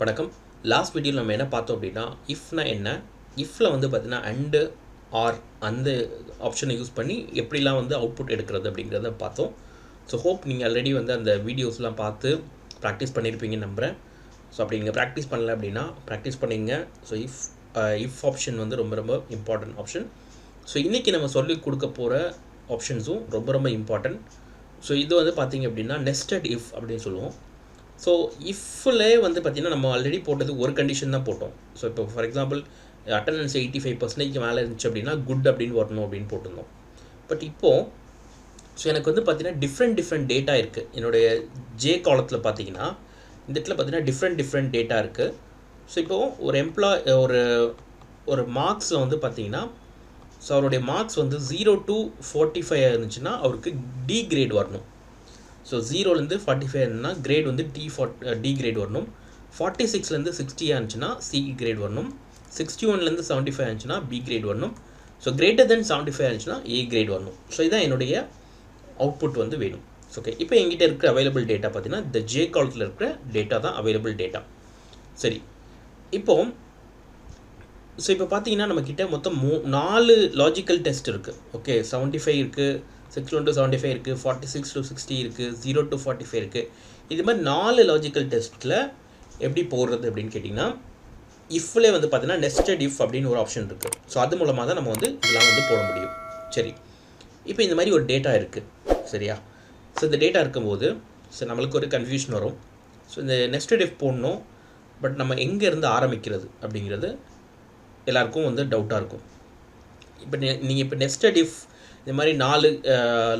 வணக்கம். லாஸ்ட் வீடியோவில் நம்ம என்ன பார்த்தோம் அப்படின்னா இஃப்னா என்ன? இஃப்பில் வந்து பார்த்தீங்கன்னா அண்டு ஆர் அந்த ஆப்ஷனை யூஸ் பண்ணி எப்படிலாம் வந்து அவுட்புட் எடுக்கிறது அப்படிங்கிறத பார்த்தோம். ஸோ ஹோப் நீங்கள் ஆல்ரெடி வந்து அந்த வீடியோஸ்லாம் பார்த்து ப்ராக்டிஸ் பண்ணியிருப்பீங்கன்னு நம்புகிறேன் ஸோ அப்படி நீங்கள் ப்ராக்டிஸ் பண்ணல அப்படின்னா ப்ராக்டிஸ் பண்ணிங்க ஸோ இஃப் இஃப் ஆப்ஷன் வந்து ரொம்ப ரொம்ப இம்பார்ட்டன்ட் ஆப்ஷன் ஸோ இன்றைக்கி நம்ம சொல்லி கொடுக்க போகிற ஆப்ஷன்ஸும் ரொம்ப ரொம்ப இம்பார்ட்டன்ட் ஸோ இது வந்து பார்த்தீங்க அப்படின்னா நெஸ்டட் இஃப் அப்படின்னு சொல்லுவோம். ஸோ இஃப்லே வந்து பார்த்திங்கன்னா நம்ம ஆல்ரெடி போட்டது ஒரு கண்டிஷன் தான் போட்டோம். ஸோ இப்போ for example attendance eighty five percentage மேலே இருந்துச்சு அப்படின்னா குட் அப்படின்னு வரணும் அப்படின்னு போட்டிருந்தோம். பட் இப்போது ஸோ எனக்கு வந்து பார்த்திங்கன்னா டிஃப்ரெண்ட் டிஃப்ரெண்ட் டேட்டா இருக்குது என்னுடைய ஜே காலத்தில் பார்த்தீங்கன்னா இந்த இடத்துல பார்த்தீங்கன்னா டிஃப்ரெண்ட் டிஃப்ரெண்ட் டேட்டா இருக்குது ஸோ இப்போது ஒரு எம்ப்ளாய் ஒரு ஒரு மார்க்ஸில் வந்து பார்த்தீங்கன்னா ஸோ அவருடைய மார்க்ஸ் வந்து ஜீரோ டு ஃபோர்ட்டி ஃபைவ் இருந்துச்சுன்னா அவருக்கு டி கிரேட் வரணும். ஸோ ஜீரோலேருந்து ஃபார்ட்டி ஃபைவ் இருந்துன்னா கிரேட் வந்து டி ஃபார்ட் டி கிரேட் வரணும். ஃபார்ட்டி சிக்ஸ்லேருந்து சிக்ஸ்டியாக இருந்துச்சுன்னா சி கிரேட் வரணும். சிக்ஸ்டி ஒன்லேருந்து செவன்ட்டி ஃபைவ் இருந்துச்சுன்னா பி கிரேட் வரணும். So greater than seventy five இருந்துச்சுன்னா ஏ கிரேட் வரணும். ஸோ இதுதான் என்னுடைய அவுட்புட் வந்து வேணும். ஓகே இப்போ எங்கிட்ட இருக்கிற அவைலபிள் டேட்டா பார்த்தீங்கன்னா இந்த ஜே காலத்தில் இருக்கிற டேட்டா தான் அவைலபிள் டேட்டா சரி இப்போ ஸோ இப்போ பார்த்தீங்கன்னா நம்மக்கிட்ட மொத்தம் மூ நாலு லாஜிக்கல் டெஸ்ட் இருக்குது ஓகே செவன்ட்டி ஃபைவ் இருக்குது six one to seventy five இருக்குது ஃபார்ட்டி சிக்ஸ் டு சிக்ஸ்டி இருக்குது ஜீரோ டு ஃபார்ட்டி ஃபைவ் இருக்குது இது மாதிரி நாலு லாஜிக்கல் டெஸ்ட்டில் எப்படி போடுறது அப்படின்னு கேட்டிங்கன்னா இஃப்லே வந்து பார்த்தீங்கன்னா நெஸ்டட் இஃப் அப்படின்னு ஒரு ஆப்ஷன் இருக்குது ஸோ அது மூலமாக தான் நம்ம வந்து இதெல்லாம் வந்து போட முடியும். சரி. இப்போ இந்த மாதிரி ஒரு டேட்டா இருக்குது சரியா? ஸோ இந்த டேட்டா இருக்கும்போது ஸோ நம்மளுக்கு ஒரு கன்ஃபியூஷன் வரும். ஸோ இந்த நெஸ்டட் இஃப் போடணும் பட் நம்ம எங்கேருந்து ஆரம்பிக்கிறது அப்படிங்கிறது எல்லாருக்கும் வந்து டவுட்டாக இருக்கும். இப்போ நீங்கள் இப்போ நெஸ்டட் இஃப் இந்த மாதிரி நாலு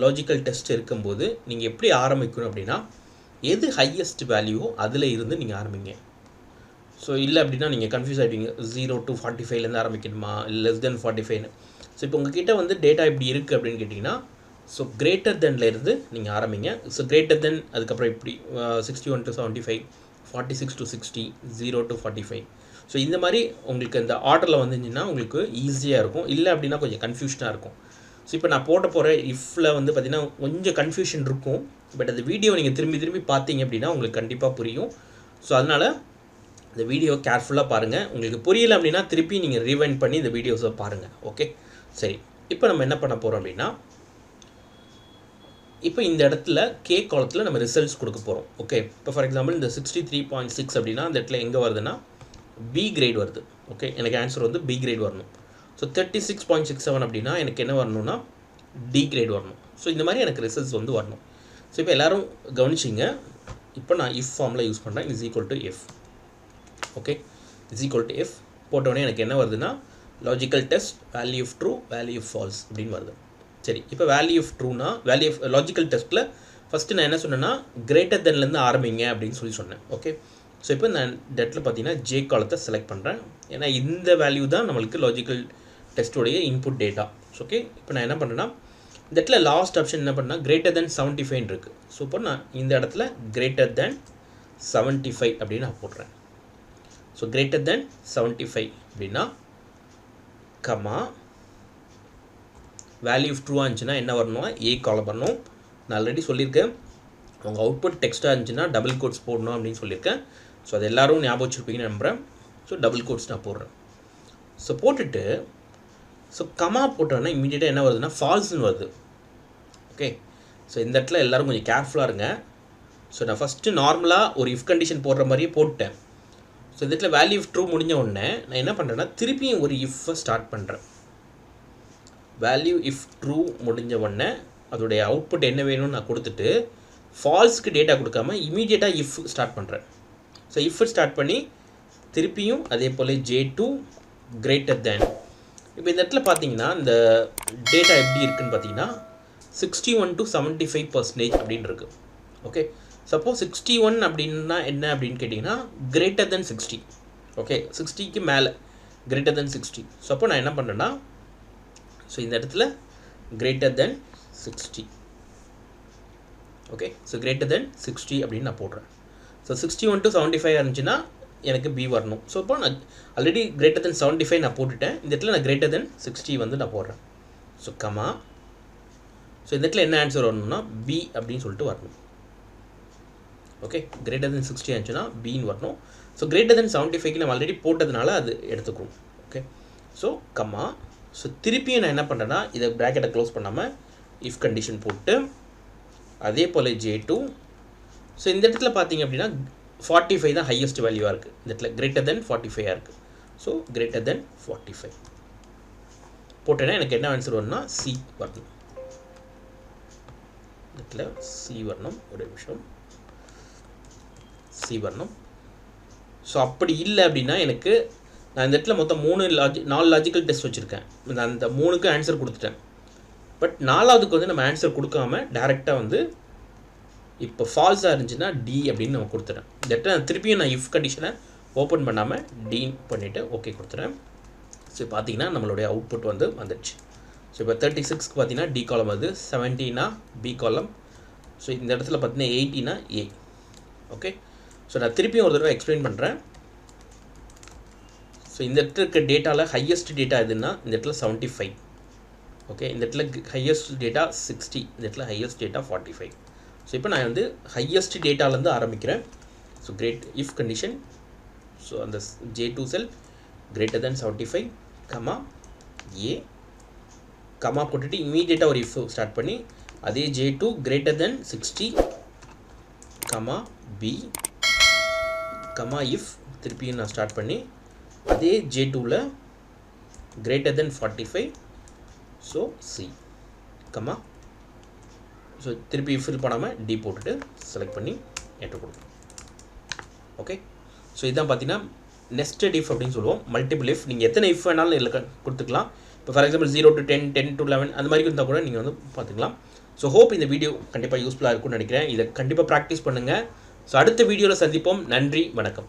லாஜிக்கல் டெஸ்ட் இருக்கும்போது நீங்கள் எப்படி ஆரம்பிக்கணும் அப்படின்னா எது ஹையஸ்ட் வேல்யூவோ அதில் இருந்து நீங்கள் ஆரம்பிங்க. ஸோ இல்லை அப்படின்னா நீங்கள் கன்ஃபியூஸ் ஆகிடுவீங்க ஜீரோ டு ஃபார்ட்டி ஃபைவ்லேருந்து ஆரம்பிக்கணுமா? இல்லை லெஸ் தென் ஃபார்ட்டி ஃபைவ்னு ஸோ இப்போ உங்ககிட்ட வந்து டேட்டா இப்படி இருக்குது அப்படின்னு கேட்டிங்கன்னா ஸோ கிரேட்டர் தென்லேருந்து நீங்கள் ஆரம்பிங்க. ஸோ கிரேட்டர் தென் அதுக்கப்புறம் இப்படி sixty one to seventy five forty six to sixty zero to forty five so இந்த மாதிரி உங்களுக்கு இந்த ஆர்டரில் வந்துச்சுன்னா உங்களுக்கு ஈஸியாக இருக்கும். இல்லை அப்படின்னா கொஞ்சம் கன்ஃபியூஷனாக இருக்கும். ஸோ இப்போ நான் போட்ட போகிற இஃப்பில் வந்து பார்த்திங்கன்னா கொஞ்சம் கன்ஃபியூஷன் இருக்கும். பட் அந்த வீடியோ நீங்கள் திரும்பி திரும்பி பார்த்தீங்க அப்படின்னா உங்களுக்கு கண்டிப்பாக புரியும். ஸோ அதனால் இந்த வீடியோ கேர்ஃபுல்லாக பாருங்கள் உங்களுக்கு புரியல அப்படின்னா திருப்பி நீங்கள் ரீவைண்ட் பண்ணி இந்த வீடியோஸை பாருங்கள் ஓகே சரி. இப்போ நம்ம என்ன பண்ண போகிறோம் அப்படின்னா இப்போ இந்த இடத்துல கே காலத்தில் நம்ம ரிசல்ட்ஸ் கொடுக்க போகிறோம் ஓகே இப்போ ஃபார் எக்ஸாம்பிள் இந்த சிக்ஸ்டி த்ரீ பாயிண்ட் சிக்ஸ் அப்படின்னா அந்த இடத்துல எங்கே வருதுன்னா பி கிரேட் வருது. ஓகே எனக்கு ஆன்சர் வந்து பி கிரேட் வரணும். So thirty six point six seven அப்படின்னா எனக்கு என்ன வரணும்னா டி கிரேட் வரணும். ஸோ இந்த மாதிரி எனக்கு ரிசல்ட்ஸ் வந்து வரணும். ஸோ இப்போ எல்லோரும் கவனிச்சிங்க. இப்போ நான் இஃப் ஃபார்மில் யூஸ் பண்ணுறேன் is equal to F okay is equal to F போட்டோடனே எனக்கு என்ன வருதுன்னா logical test value of true value of false அப்படின்னு வருது. சரி இப்போ வேல்யூ ஆஃப் ட்ரூனா வேல்யூ ஆஃப் லாஜிக்கல் டெஸ்ட்டில் ஃபஸ்ட்டு நான் என்ன சொன்னேன்னா கிரேட்டர் தென்லேருந்து ஆரம்பிங்க அப்படின்னு சொல்லி சொன்னேன். ஓகே ஸோ இப்போ நான் டெட்டில் பார்த்தீங்கன்னா ஜே காலத்தை செலக்ட் பண்ணுறேன் ஏன்னா இந்த வேல்யூ தான் நம்மளுக்கு லாஜிக்கல் டெஸ்ட்டோடைய இன்புட் டேட்டா ஓகே இப்போ நான் என்ன பண்ணுறேன்னா இந்த இடத்துல லாஸ்ட் ஆப்ஷன் என்ன பண்ணால் கிரேட்டர் தென் செவன்ட்டி ஃபைவ் இருக்குது ஸோ இப்போ நான் இந்த இடத்துல கிரேட்டர் தென் செவன்ட்டி ஃபைவ் அப்படின்னு நான் போடுறேன். So greater than seventy five அப்படின்னா கமா வேல்யூ ட்ரூவாக இருந்துச்சுன்னா என்ன வரணும்னா ஏ காலம் பண்ணணும். நான் ஆல்ரெடி சொல்லியிருக்கேன். உங்கள் அவுட்புட் டெக்ஸ்ட்டாக இருந்துச்சுன்னா டபுள் கோட்ஸ் போடணும் அப்படின்னு சொல்லியிருக்கேன். ஸோ அது எல்லோரும் ஞாபகம் வச்சுருப்பீங்கன்னு நம்புகிறேன் ஸோ டபுள் கோட்ஸ் நான் போடுறேன். ஸோ போட்டுட்டு ஸோ கமா போட்டோன்னா இமீடியட்டாக என்ன வருதுன்னா ஃபால்ஸ்னு வருது. ஓகே ஸோ இந்த இடத்துல எல்லோரும் கொஞ்சம் கேர்ஃபுல்லாக இருங்க. ஸோ நான் ஃபஸ்ட்டு நார்மலாக ஒரு இஃப் கண்டிஷன் போடுற மாதிரியே போட்டேன். ஸோ இந்த இடத்துல வேல்யூ ட்ரூ முடிஞ்ச உடனே நான் என்ன பண்ணுறேன்னா திருப்பியும் ஒரு இஃப்பை ஸ்டார்ட் பண்ணுறேன் வேல்யூ இஃப் ட்ரூ முடிஞ்ச உடனே அதோடைய அவுட்புட் என்ன வேணும்னு நான் கொடுத்துட்டு ஃபால்ஸ்க்கு டேட்டா கொடுக்காம இமீடியட்டாக இஃப் ஸ்டார்ட் பண்ணுறேன் ஸோ இஃப் ஸ்டார்ட் பண்ணி திருப்பியும் அதே போல் ஜே டூ கிரேட்டர் தேன் இப்போ இந்த இடத்துல பார்த்தீங்கன்னா இந்த டேட்டா எப்படி இருக்குதுன்னு பார்த்தீங்கன்னா sixty one to seventy five percentage அப்படின்னு இருக்குது ஓகே சப்போஸ் சிக்ஸ்டி ஒன் அப்படின்னா என்ன அப்படின்னு கேட்டிங்கன்னா கிரேட்டர் தென் சிக்ஸ்டி ஓகே சிக்ஸ்டிக்கு மேலே கிரேட்டர் தென் சிக்ஸ்டி ஸோ அப்போ நான் என்ன பண்ணுறேன்னா ஸோ இந்த இடத்துல greater than sixty okay so greater than sixty அப்படின்னு நான் போடுறேன். So sixty one to seventy five இருந்துச்சுன்னா எனக்கு பி வரணும். ஸோ இப்போ நான் already greater than seventy five நான் போட்டுட்டேன். இந்த இடத்துல நான் கிரேட்டர் தென் சிக்ஸ்டி வந்து நான் போடுறேன். ஸோ கமா ஸோ இந்த இடத்துல என்ன ஆன்சர் வரணும்னா பி அப்படின்னு சொல்லிட்டு வரணும். ஓகே கிரேட்டர் தென் சிக்ஸ்டி ஆச்சுன்னா பின்னு வரணும். ஸோ கிரேட்டர் தென் செவன்ட்டி ஃபைவ்க்கு நம்ம ஆல்ரெடி போட்டதுனால அது எடுத்துக்கிறோம். ஓகே ஸோ கம்மா ஸோ திருப்பியும் நான் என்ன பண்ணுறேன்னா இதை ப்ராக்கெட்டை க்ளோஸ் பண்ணாமல் இஃப் கண்டிஷன் போட்டு அதே போல் ஜே டூ ஸோ இந்த இடத்துல பார்த்தீங்க அப்படின்னா ஃபார்ட்டி ஃபைவ் தான் ஹையஸ்ட் வேல்யூவாக இருக்குது இந்த இடத்துல கிரேட்டர் தென் ஃபார்ட்டி ஃபைவாக இருக்குது so greater than forty five போட்டேன்னா எனக்கு என்ன ஆன்சர் வரும்னா சி வரணும். இடத்துல சி வரணும். ஒரு நிமிஷம். சி வரணும். ஸோ அப்படி இல்லை அப்படின்னா எனக்கு நான் இந்த இடத்துல மொத்தம் மூணு லாஜி நாலு லாஜிக்கல் டெஸ்ட் வச்சுருக்கேன். நான் அந்த மூணுக்கு ஆன்சர் கொடுத்துட்டேன். பட் நாலாவதுக்கு வந்து நம்ம ஆன்சர் கொடுக்காம டேரெக்டாக வந்து இப்போ ஃபால்ஸாக இருந்துச்சுன்னா டி அப்படின்னு நம்ம கொடுத்துறேன். இந்த நான் திருப்பியும் நான் இஃப் கண்டிஷனை ஓப்பன் பண்ணாமல் டீன் பண்ணிவிட்டு ஓகே கொடுத்துறேன். ஸோ பார்த்தீங்கன்னா நம்மளுடைய அவுட்புட் வந்து வந்துடுச்சு. ஸோ இப்போ தேர்ட்டி சிக்ஸ்க்கு பார்த்தீங்கன்னா டி காலம் வருது. செவன்டீனா பி காலம் ஸோ இந்த இடத்துல பார்த்தீங்கன்னா எயிட்டினா ஏ ஓகே ஸோ நான் திருப்பியும் ஒரு தடவை எக்ஸ்பிளைன் பண்ணுறேன் ஸோ இந்த இடத்துல இருக்க டேட்டாவில் ஹையஸ்ட் டேட்டா எதுன்னா இந்த இடத்துல செவன்ட்டி ஃபைவ் ஓகே இந்த இடத்துல ஹையஸ்ட் டேட்டா சிக்ஸ்டி இந்த இடத்துல highest data forty five so இப்போ நான் வந்து ஹையஸ்ட் டேட்டாலேருந்து ஆரம்பிக்கிறேன். So great if condition so அந்த J two cell greater than seventy five comma A comma போட்டுட்டு இமீடியட்டாக ஒரு இஃப் ஸ்டார்ட் பண்ணி அதே J two greater than sixty comma B comma if திருப்பியும் நான் ஸ்டார்ட் பண்ணி அதே ஜே டூவில் greater than forty five so C comma so திருப்பி ஃபில் பண்ணாமல் டி போட்டுட்டு செலக்ட் பண்ணி என்ட்ரு கொடுக்கணும் ஓகே ஸோ இதான் பார்த்தீங்கன்னா நெஸ்டட் இஃப் அப்படின்னு சொல்லுவோம். மல்டிபிள் இஃப் நீங்கள் எத்தனை இஃப் வேணாலும் இதில் கொடுத்துக்கலாம். இப்போ for example zero to ten ten to eleven அந்த மாதிரி இருந்தால் கூட நீங்கள் வந்து பார்த்துக்கலாம். ஸோ ஹோப் இந்த வீடியோ கண்டிப்பாக யூஸ்ஃபுல்லாக இருக்கும்னு நினைக்கிறேன். இதை கண்டிப்பாக ப்ராக்டிஸ் பண்ணுங்கள் ஸோ அடுத்த வீடியோவில் சந்திப்போம். நன்றி வணக்கம்.